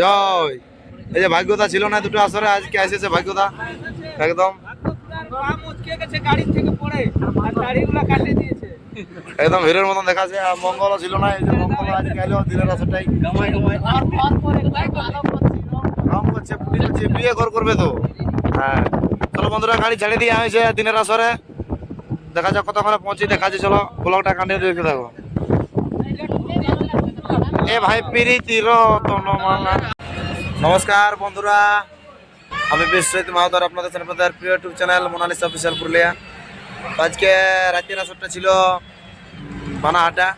জয়। এই যে ভাগ্যতা ছিল না দুটো আসরে, আজকে এসেছে ভাগ্যতা। একদম। একদম হিরোর মতন দেখাচ্ছে, আর মঙ্গলও ছিল না, এই যে মঙ্গল আজকে এলো দিনের আসরটাই। কাম করছে পুলিশ করছে, বিয়ে ঘর করবে তো। হ্যাঁ। চলো বন্ধুরা, গাড়ি ছেড়ে দিয়ে হয়েছে দিনের আসরে। দেখা যাক কতক্ষণে পৌঁছি দেখা যাচ্ছে চলো ব্লকটা কান্টিনিউ দেখতে থাকো। এ ভাই নমস্কার বন্ধুরা, আমি বিশ্বজিৎ মাহাতর, আপনাদের আপনাদের প্রিয় YouTube channel Monalisa official Purulia. আজকে রাতের আসরটা ছিল বানাহাটা,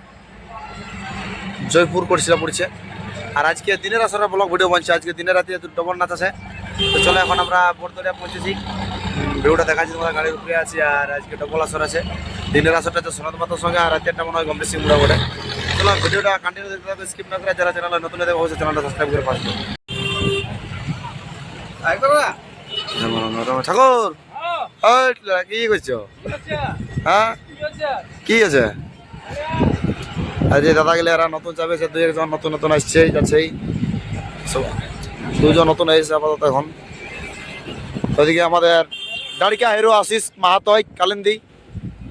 জয়পুর করছিল পড়ছে। আর আজকে দিনের আসরে ব্লগ ভিডিও বানছে, আজকে দিনের রাতে ডবল নাচ আছে, তো চলো এখন আমরা বর্তমানে পৌঁছেছি। ভিডিওটা দেখা যাচ্ছে তোমরা গাড়ির উপরে আছি আর আজকে ডবল আসর আছে। দিনের আসরটা হচ্ছে সোনাদ মাতার সঙ্গে আর রাতেরটা মনে হয় গম্ভীর সিং মুড়া বটে। চলো ভিডিওটা কন্টিনিউ দেখতে স্কিপ না করে যারা চ্যানেলে নতুন অবশ্যই চ্যানেলটা সাবস্ক্রাইব করে পাশে ঠাকুর। কি করছ? হ্যাঁ? কি আছে আজ এই দাদা গেলে এরা নতুন যাবে সে দুই একজন নতুন নতুন আসছে যাচ্ছেই দুজন নতুন এসেছে আপাতত এখন। ওদিকে আমাদের দাঁড়িকা হিরো আশিস মাহাতো কালিন্দি।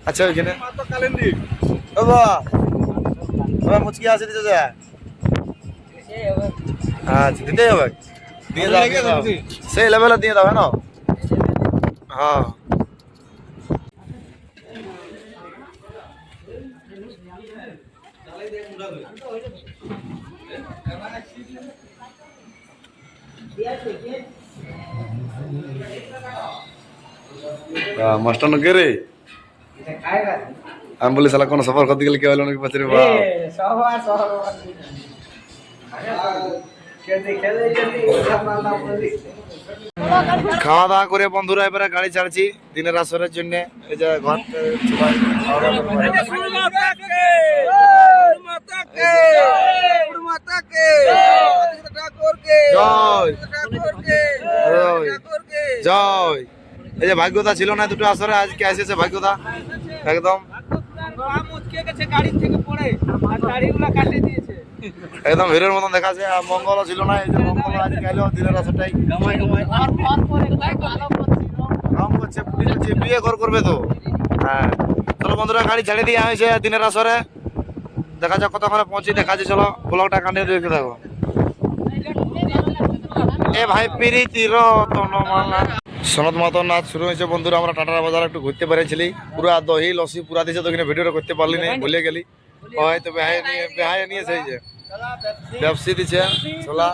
আচ্ছা ওইখানে। ও বাবা। বাবা মুচকি আছে দিতে যা আচ্ছা দিতে হবে। দিয়ে দাও। সেই লেভেলে দিয়ে দাও হ্যাঁ? হ্যাঁ। মাস্টার নকে রে আমি বলি সালা কোন সফর করতে গেলে কি হলো নাকি পাচ্ছে রে খাওয়া দাওয়া করে বন্ধুরা এবারে গাড়ি ছাড়ছি দিনের আসরের জন্য। এই যে ঘর জয়। এই যে ভাগ্যতা ছিল না দুটো আসরে আজকে এসেছে ভাগ্যতা। একদম। একদম হিরোর মতন দেখাচ্ছে আর মঙ্গলও ছিল না এই যে মঙ্গল আজকে এলো দিনের আসরটাই কাম করছে পুলিশ করছে বিয়ে ঘর করবে তো। হ্যাঁ। চলো বন্ধুরা গাড়ি ছেড়ে দিয়ে হয়েছে দিনের আসরে। দেখা যাক কতক্ষণে পৌঁছি দেখা যাচ্ছে চলো ব্লগটা কান্টিনিউ দেখতে থাকো। এ ভাই প্রীতির তনমালা সনদ মাতর নাচ শুরু হয়েছে, বন্ধুরা, আমরা টাটার বাজার একটু ঘুরতে পেরেছিলি। পুরা দহি, লসি, পুরা দিয়েছে তো ভিডিওটা করতে পারলি না, ভুলে গেলি। হয় তো বেহাই নিয়ে বেহাই নিয়েছে এই যে। ব্যবসি দিছে, ছোলা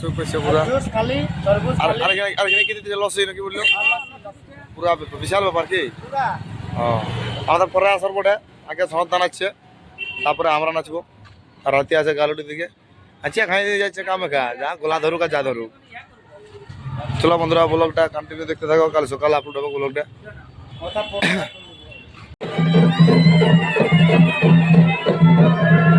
চুপ করছে পুরা। আর আর এখানে কি দিচ্ছে লসি নাকি বলল? পুরা বিশাল ব্যাপার কি? আমাদের পরে আসার পরে আগে সনদ নাচছে তারপরে আমরা নাচবো। আর রাতে আছে গালুটির দিকে। আচ্ছা খাই দিয়ে যাচ্ছে কামে খা, যা গোলা ধরুক আর যা ধরুক। চলো বন্ধুরা ব্লগটা কন্টিনিউ দেখতে থাকো। কাল সকালে আপলোড হবে ব্লগটা হ্যালো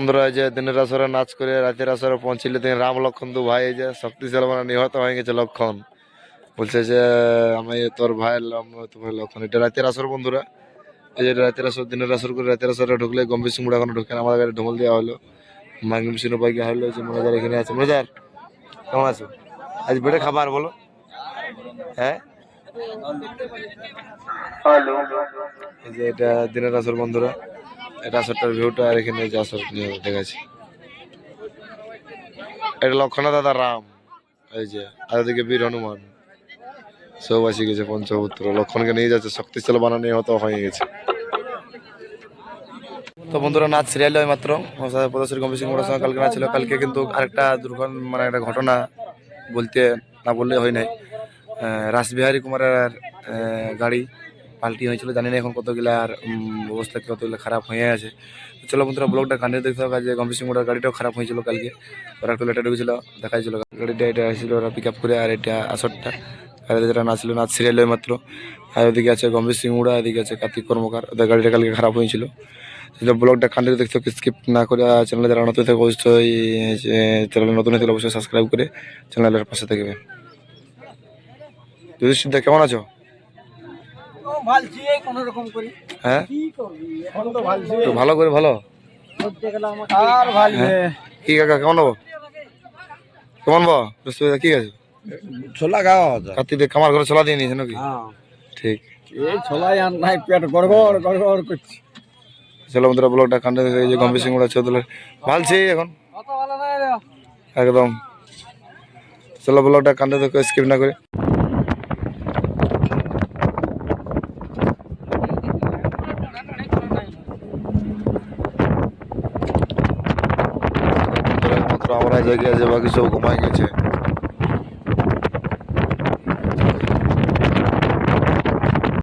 বন্ধুরা যে দিনের আসরে নাচ করে রাতের আসরে পৌঁছিলে দিন রাম লক্ষণ দু ভাই যে শক্তিশালী মানে নিহত হয়ে গেছে লক্ষণ। বলছে যে আমি তোর ভাই তোমার লক্ষণ। এটা রাতের আসর বন্ধুরা। এই যে রাতের আসর দিনের আসর করে রাতের আসরে ঢুকলে গম্ভীর সিং এখনও ঢুকে আমাদের গাড়ি ঢুমল দেওয়া হলো। মাঙ্গিম সিং গিয়ে হলো যে মনোজার এখানে আছে। মনোজার কেমন আছো? আজ বেড়ে খাবার বলো। হ্যাঁ? এই যে এটা দিনের আসর বন্ধুরা। এটা আসরটার ভিউটা আর এখানে নিয়ে দেখাচ্ছি। এটা লক্ষণা দাদা রাম, এই যে আর ওদিকে বীর হনুমান। সব আসি গেছে পঞ্চপুত্র, লক্ষণকে নিয়ে যাচ্ছে, শক্তিশালী বানানো হতো হয়ে গেছে। তো বন্ধুরা, নাচ সিরিয়াল হয় মাত্র। পদশ্রী গম্ভীর সিং মোড়ার সঙ্গে কালকে নাচ ছিল। কালকে কিন্তু আরেকটা দুর্ঘটনা মানে একটা ঘটনা বলতে না বললে হয় নাই। রাসবিহারী কুমারের গাড়ি পাল্টি হয়েছিল, জানি না এখন কতগুলো আর অবস্থা কতগুলো খারাপ হয়ে আছে। তো চলো বন্ধুরা, ব্লগটা কান্ডিয়ে দেখতে হবে যে গম্ভীর সিং মোড়ার গাড়িটাও খারাপ হয়েছিল কালকে। ওরা একটু লেটে ঢুকেছিল, দেখাইছিল। গাড়িটা এটা এসেছিল ওরা পিক আপ করে, আর এটা আসরটা। আর যেটা যারা নাচছিল নাচ সিরিয়াল মাত্র। আর ওদিকে আছে গম্ভীর সিং উড়া এদিকে আছে কার্তিক কর্মকার। ওদের গাড়িটা কালকে খারাপ হয়েছিল। যদি ব্লগটা কান্টে দেখতে হবে স্কিপ না করে চ্যানেলে যারা নতুন থাকে, অবশ্যই চ্যানেলে নতুন হয়ে থাকলে অবশ্যই সাবস্ক্রাইব করে চ্যানেলের পাশে থাকবে। যদি সিদ্ধা কেমন আছো ভালছি এই কোনো রকম করি হ্যাঁ? তো ভালো করে ভালো ভালবে। কি কাকা কেমন হব কেমন বো কি আছে ছোলা খাওয়া কার্তিক কামার ঘরে চলা দিয়ে নিয়েছে নাকি? হ্যাঁ। ঠিক। এই ছোলাই আর নাই পেট গড়গড় গড়গড় করছি। চলো বন্ধুরা ব্লগটা কান্টে দেখে যে গম্ভীর সিং উড়া চৌধুরী ভালছি এখন? অত ভালো নাই রে। একদম। চলো ব্লগটা কান্টে দেখে স্কিপ না করে। মাত্র আমরা জায়গায় আছে বাকি সব ঘুমাই গেছে